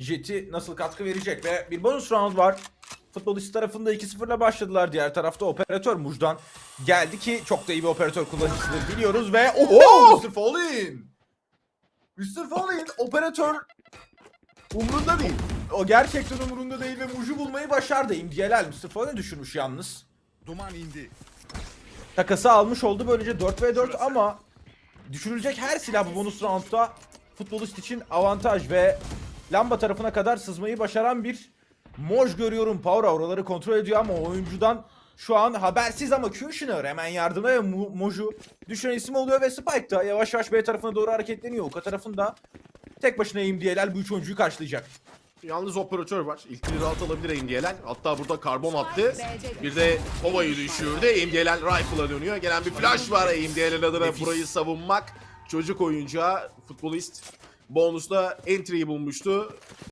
Jet'i nasıl katkı verecek ve bir bonus round var. Futbolist tarafında 2-0'la başladılar. Diğer tarafta operatör Muj'dan geldi ki çok da iyi bir operatör kullanıcısıdır biliyoruz ve oho! Mr. Fallin. Mr. Fallin operatör umrunda değil. O gerçekten umurunda değil ve Muj'u bulmayı başardı. İmdiyelal Mr. Fallin düşürmüş yalnız. Duman indi. Takası almış oldu böylece 4 v 4 ama düşürülecek her silah bu bonus roundda futbolist için avantaj ve lamba tarafına kadar sızmayı başaran bir Moj görüyorum. Power oraları kontrol ediyor ama oyuncudan şu an habersiz ama Kushner hemen yardıma ve Mo- Moj'u düşüren isim oluyor ve Spike da yavaş yavaş B tarafına doğru hareketleniyor. Uka tarafında tek başına MDLL bu üç oyuncuyu karşılayacak. Yalnız operatör var. İlk biri rahat alabilir AMD'ler. Hatta burada karbon attı. Bir de Kova'yı düşürdü. AMD'ler Rifle'a dönüyor. Gelen bir flash var AMD'ler adına burayı savunmak. Çocuk oyuncuya futbolist bonusla entry'yi bulmuştu.